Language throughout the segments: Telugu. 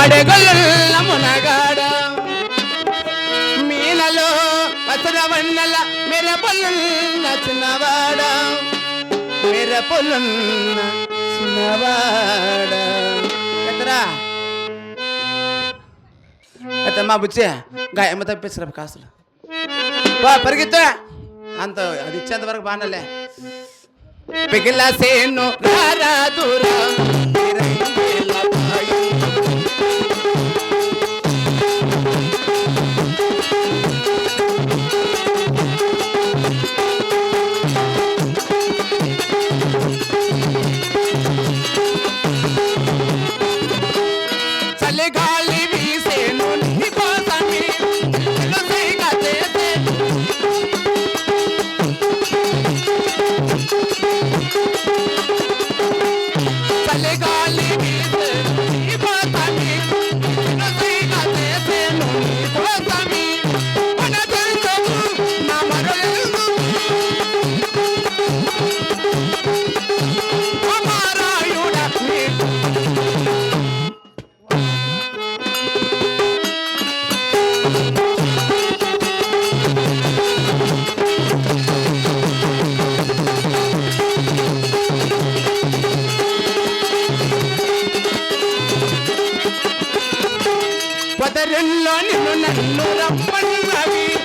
అడగలమునగాడ మీనలో వసరవన్నల మిరపలున్న చిన్నవాడ. మిరపలున్న చిన్నవాడ. ఎత్తరా. అయితే మా బుచ్చే గాయమ్మ తప్పించరా కాసులు. బా పరిగెత్తా. అంత అది ఇచ్చేంత వరకు బాగానే పిగిలా సేను రారా దూరం. పొదరిల్లో నిన్ను నన్ను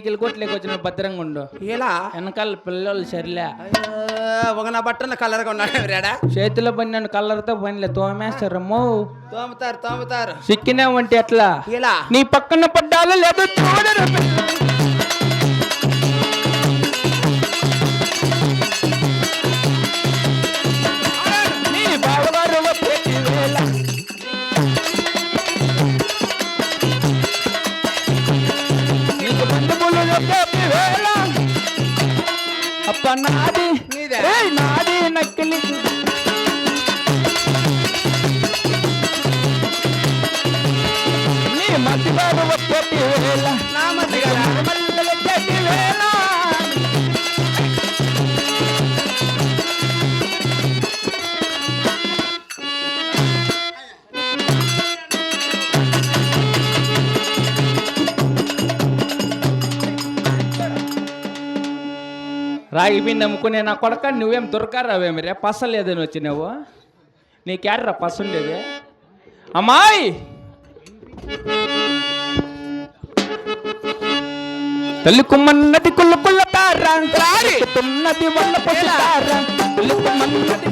సీకిల్ కొట్లేకి వచ్చిన భద్రంగా ఉండు. ఇలా వెనకాల పిల్లలు సరిలే. ఒక నా బట్టన కలర్గా ఉన్నాడు చేతిలో పని కలర్తో పనిలే తోమేస్తారమ్మో తోముతారు తోముతారు. సిక్కినా వంటి ఎట్లా? ఇలా నీ పక్కన పడ్డాలో లేదో చూడరు రాగి పిండి అమ్ముకునే నా కొడక నువ్వేం దొరకారావేమి రే పస లేదని వచ్చినావు నీకేడ్రా పస ఉండేది అమ్మాయి తల్లి కుమ్మన్నది కుల్ల కుల్ల తారా తున్నది వల్ల పొసితారా తల్లి కుమ్మన్నది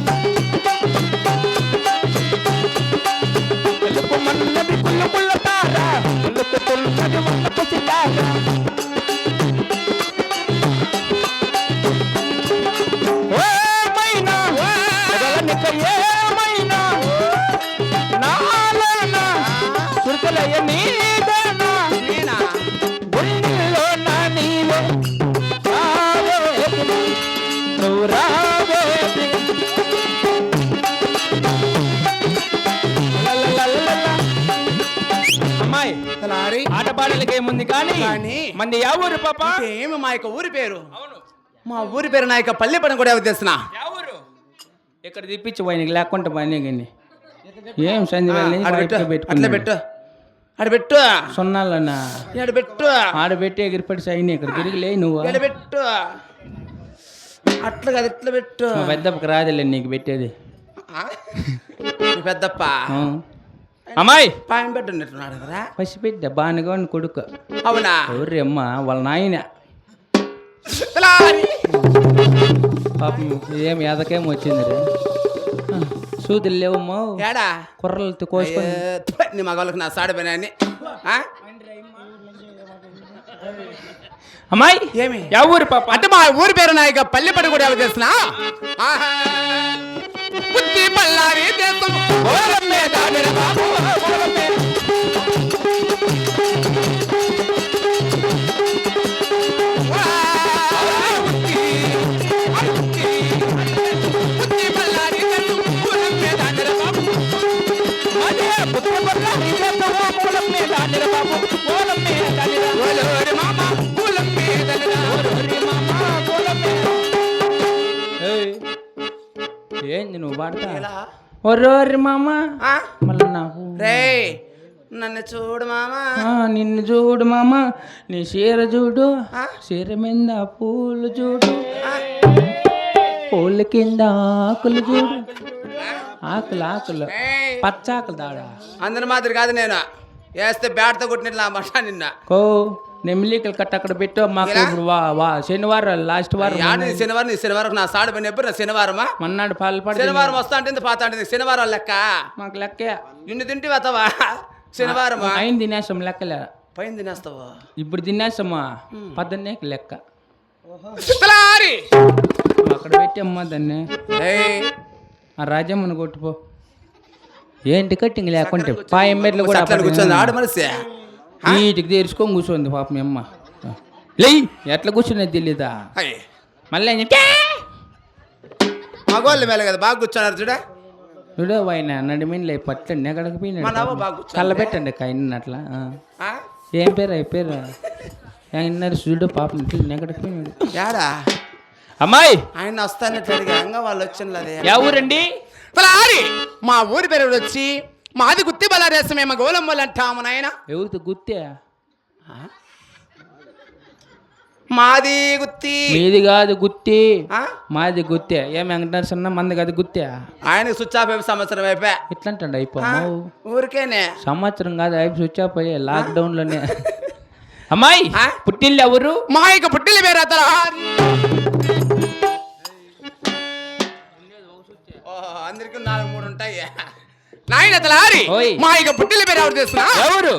ఏముంది కానీ మంది యా ఊరు పాప? ఏమి మా యొక్క ఊరి పేరు? మా ఊరి పేరు నా యొక్క పల్లె పని కూడా ఊరు? ఇక్కడ తిప్పించి పోయినకి లేకుంటే పని కానీ ఏం పెట్టు అట్లా పెట్టు ఆడ పెట్టు. సున్నాలన్నా. ఆడ పెట్టు. ఆడ పెట్టి ఎగిరిపడి సైన్ ఇక్కడ తిరిగి లే నువ్వు. ఈడ పెట్టు. అట్లా కాదు ఇట్లా పెట్టు. పెద్దప్పకి రాదులే నీకు పెట్టేది. పెద్దప్ప. అమ్మాయి! పాయం పెట్టున్నట్టున్నాడు కదా పసిపెట్ట బాగా కొడుకు. అవునా? ఎవరి అమ్మ? వాళ్ళ నాయన. పాపం ఏం ఎదకేం వచ్చింది రే సూదులు లేవమ్మా. ఏడా? కుర్రలతో కోసుకొని. నీ మగవాళ్ళకి నా సాడ పని? అమ్మాయి! ఏమి? యా ఊరు పాప. అంటే మా ఊరి పేరు నా యొక్క పల్లె పని కూడా తెలిసిన బుద్ధి బళ్ళారి దేశం. ఒర్రోరి మామ? మళ్ళీ నాకు. నన్ను చూడు మామా. ఆ, నిన్ను చూడు మామ. నీ చీర చూడు. ఆ? చీర మీద పూలు చూడు? పూల కింద ఆకులు చూడు. ఆకులు ఆకులు. పచ్చాకులు దాడా. అందరి మాదిరి కాదు నేను. వేస్తే బ్యాట్తో కొట్టినట్లు ఆ మషా నిన్న. కో. నెమ్మిలీకలు కట్ట అక్కడ పెట్టు మాకు? ఇప్పుడు వా వా శనివారం లాస్ట్ వారం యాడ శనివారం శనివారం నా సాడు పని ఎప్పుడు శనివారమా? మన్నాడు పాలు పడి శనివారం వస్తా అంటే పాత అంటే శనివారం లెక్క? మాకు లెక్కే. ఇన్ని తింటే వస్తావా శనివారమా? అయిన తినేసాం లెక్కలే. పైన తినేస్తావా? ఇప్పుడు తినేసామా పద్దన్నే లెక్క. అక్కడ పెట్టమ్మా దాన్ని. ఆ రాజమ్మని కొట్టుపో. ఏంటి కట్టింగ్ లేకుంటే పాయం మెట్లు కూడా కూర్చొని ఆడు వీటికి తెరుచుకొని కూర్చోంది పాపం మీ అమ్మ. లేయ్ ఎట్లా కూర్చున్నది తెలీదా? మళ్ళీ మగవాళ్ళు మేలే కదా బాగా కూర్చున్నారు చూడ. చూడు ఆయన నడిమిన్లే పట్టండి ఎక్కడికి పోయినాడు. బాగా కూర్చో కళ్ళబెట్టండి కైన అట్లా? ఏం పేరు అయి పేరు? ఆయన చూడు పాపం ఎక్కడికి పోయినాడు. యాడా? అమ్మాయి! ఆయన వస్తానట్టు అడిగా వాళ్ళు వచ్చిన తలారి మా ఊరి పేరు వచ్చి? మాది గుత్తి బలారేసమే మా గోలమ్మలు అంటాము నాయన. ఎవరితో గుత్తే? మాది గుత్తి. మీది కాదు గుత్తి? మాది గుత్తే. ఏం వెంకటేశ్వర మంది కాదు గుత్తే? ఆయనకి స్విచ్ ఆఫ్ అయిపోయి సంవత్సరం అయిపోయా. ఎట్లా అంటాడు ఆ? అయిపోయి ఊరికేనే. సంవత్సరం కాదు అయిపో స్విచ్ ఆఫ్ అయ్యే లాక్డౌన్లోనే అమ్మాయి? పుట్టిల్లు ఎవరు? మా యొక్క పుట్టిల పేరు తలారి ఓహో, అందరికీ నాలుగు మూడు ఉంటాయి. నాయన తలారి. మా యొక్క పుట్టిల పేరు ఎవరు తెలుసునా? ఎవరు?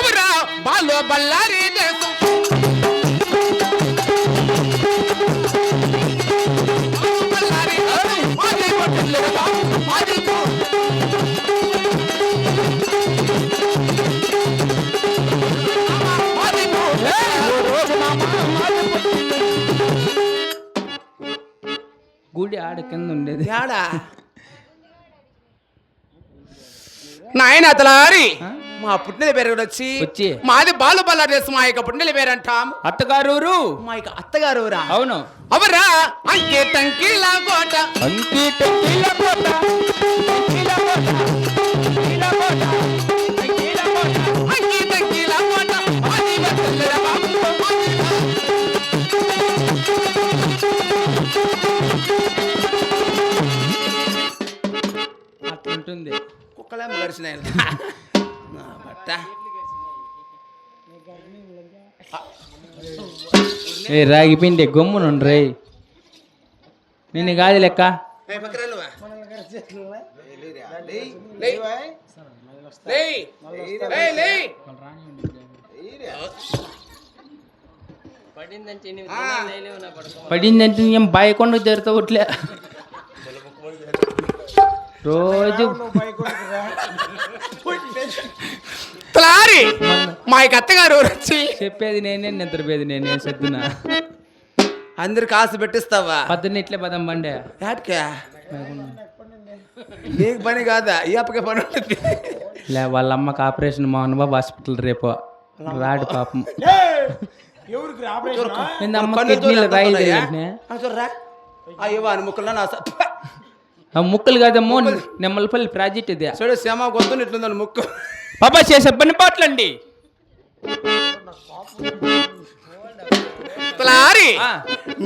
అవురా బాలో బల్లారి గుడి ఆడ కింద ఉండేది. యాడా? నాయన తలారి ఆ? మా పుట్టిన పేరు కూడా వచ్చి వచ్చి. మాది బాలు బల్లారి దేశం మా యొక్క పుట్టిన పేరు అంటాం అత్తగారు మా యొక్క అత్తగారు అవును. అవరా? అంకే తంకిలా కోట. అంకి టెంకిల కోట, నా బట్ట ఏ రాగి పిండి గమ్మునుండ్రే నిన్ను కాదు లెక్క. పడిందంటే ఏం భయకుండా జరుగుతావుట్లే రోజు తలారి! మా యొక్క అత్తగారు వచ్చి? చెప్పేది నేనే నిద్రపోయేది నేనే సద్దున? అందరికి కాసు పెట్టిస్తావా? పద్దెని ఇట్లే పదం బండే. యాటికే? నీకు పని కాదా? ఈ అప్పకే పని ఉంటుంది లే వాళ్ళ అమ్మకి ఆపరేషన్ మోహన్ బాబు హాస్పిటల్ రేపు. రాడు పాపం. ఎవరికి ఆపరేషన్? నిన్న అమ్మ కళ్ళు కిడ్నీలో చూడరా అయ్యో వాని ముక్కల్లో నా ముక్కలు కాదమ్మో నిమ్మలపల్లి ప్రాజెక్ట్ ఇది. చూడు శ్యామ గొంతు ఇట్లుందని ముక్కు. పాపా చేసే పని పాటలండి. తలారి.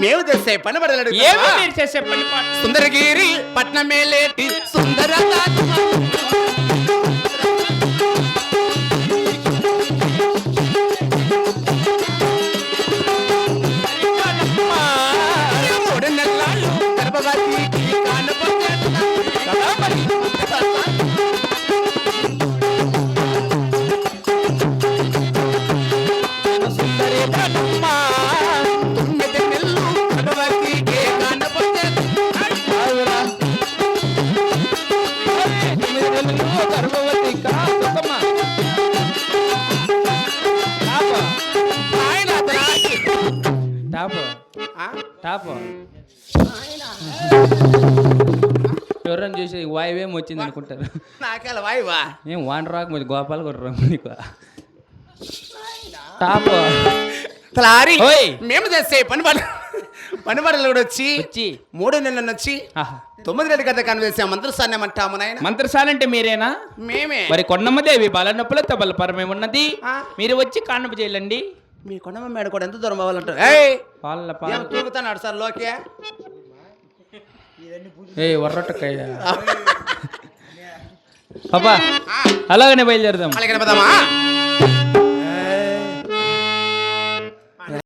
మేము చేసే పని పడలేడు ఏమి మీరు చేసే పని పాట. సుందరగిరి పట్నమే లేటి సుందర టాపు? టాపు ఎవరైనా చూసి వాయువేం వచ్చింది అనుకుంటారు. నాకేల వాయువా? ఏం వాన్ రాక మరి గోపాల్ కొట్టరు నీకు. టాపు తలారి ఓయ్. మేము చేసే పని పడ పని పడలు కూడా వచ్చి వచ్చి. మూడు నెలలు వచ్చి. తొమ్మిది నెలల కథ కనివేసే మంత్రసాన్యం అంటాము నాయన. మంత్రసాలంటే మీరేనా? మేమే. మరి కొండమ్మదేవి బలనొప్పుల తబల పరమే ఉన్నది. మీరు వచ్చి కానుపు చేయాలండి మీ కొండమ్మ మేడ కూడా ఎంత దూరం అవ్వాలంటారు ఏయ్! పాల ఏం తూగుతున్నాడు సార్ లోకే? ఏ వర్రొట్టకయ్య పాపా అలాగనే బయలుదేరదాం. అలాగే పదమా?